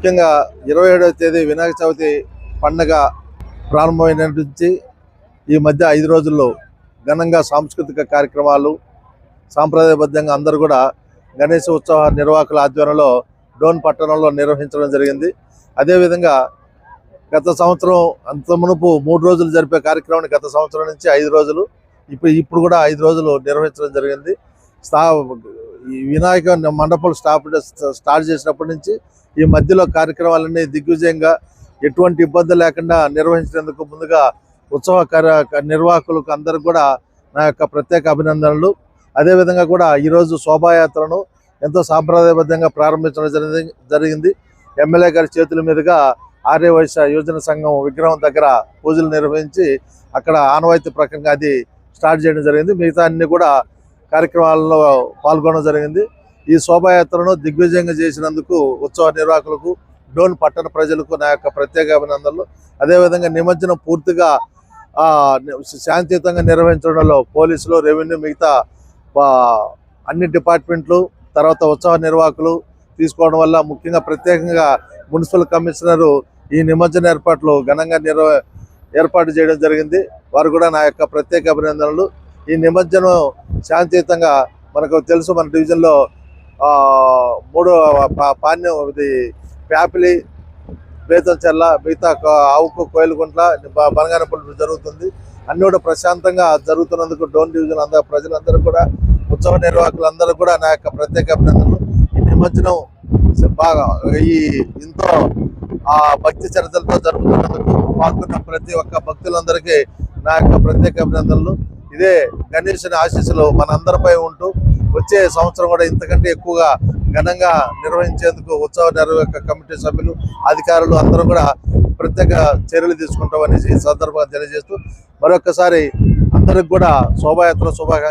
ముఖ్యంగా ఇరవై ఏడవ తేదీ వినాయక చవితి పండగ ప్రారంభమైన నుంచి ఈ మధ్య ఐదు రోజుల్లో ఘనంగా సాంస్కృతిక కార్యక్రమాలు సాంప్రదాయబద్ధంగా అందరూ కూడా గణేష ఉత్సవ నిర్వాహకుల ఆధ్వర్యంలో డోన్ పట్టణంలో నిర్వహించడం జరిగింది. అదేవిధంగా గత సంవత్సరం అంత మునుపు మూడు రోజులు జరిపే కార్యక్రమాన్ని గత సంవత్సరం నుంచి ఐదు రోజులు ఇప్పుడు ఇప్పుడు కూడా ఐదు రోజులు నిర్వహించడం జరిగింది. స్థా ఈ వినాయక మండపం స్టాప్ స్టార్ట్ చేసినప్పటి నుంచి ఈ మధ్యలో కార్యక్రమాలన్నీ దిగ్విజయంగా ఎటువంటి ఇబ్బంది లేకుండా నిర్వహించినందుకు ముందుగా ఉత్సవ కార్య నిర్వాహకులకు అందరికి కూడా నా యొక్క ప్రత్యేక అభినందనలు. అదేవిధంగా కూడా ఈరోజు శోభాయాత్రను ఎంతో సాంప్రదాయబద్ధంగా ప్రారంభించడం జరిగింది జరిగింది. ఎమ్మెల్యే గారి చేతుల మీదుగా ఆర్యవైశ్య యోజన సంఘం విగ్రహం దగ్గర పూజలు నిర్వహించి అక్కడ ఆనవాయితీ ప్రకంగా అది స్టార్ట్ చేయడం జరిగింది. మిగతా అన్ని కూడా కార్యక్రమాల్లో పాల్గొనడం జరిగింది. ఈ శోభాయాత్రను దిగ్విజయంగా చేసినందుకు ఉత్సవ నిర్వాహకులకు డోన్ పట్టణ ప్రజలకు నా యొక్క ప్రత్యేక అభినందనలు. అదేవిధంగా నిమజ్జనం పూర్తిగా శాంతియుతంగా నిర్వహించడంలో పోలీసులు రెవెన్యూ మిగతా అన్ని డిపార్ట్మెంట్లు తర్వాత ఉత్సవ నిర్వాహకులు తీసుకోవడం వల్ల ముఖ్యంగా ప్రత్యేకంగా మున్సిపల్ కమిషనరు ఈ నిమజ్జన ఏర్పాట్లు ఘనంగా నిర్వ ఏర్పాటు చేయడం జరిగింది. వారు కూడా నా యొక్క ప్రత్యేక అభినందనలు. ఈ నిమజ్జనం శాంతియుతంగా మనకు తెలుసు మన డివిజన్లో మూడు మూడో పా- పాణ్యం ఇది ప్యాపిలి బేతంచెల్ల మిగతా ఆవుకు కోయిలగుంట్ల బ- బనగానపల్లి జరుగుతుంది. అన్ని కూడా ప్రశాంతంగా జరుగుతున్నందుకు డోన్ డివిజన్ అందరూ ప్రజలందరూ కూడా ఉత్సవ నిర్వాహకులందరూ కూడా నా యొక్క ప్రత్యేక అభినందనలు. ఈ నిమజ్జనం బాగా ఈ ఎంతో ఆ భక్తి చరిత్రతో జరుగుతున్నందుకు పాల్గొన్న ప్రతి ఒక్క భక్తులందరికీ నా యొక్క ప్రత్యేక అభినందనలు. ఇదే గణేశుని ఆశీస్సులు మనందరిపై ఉంటూ వచ్చే సంవత్సరం కూడా ఇంతకంటే ఎక్కువగా ఘనంగా నిర్వహించేందుకు ఉత్సవ నిర్వాహక కమిటీ సభ్యులు అధికారులు అందరూ కూడా ప్రత్యేక చర్యలు తీసుకుంటామని ఈ సందర్భంగా తెలియజేస్తూ మరొకసారి అందరికి కూడా శోభాయాత్ర శుభాకాంక్ష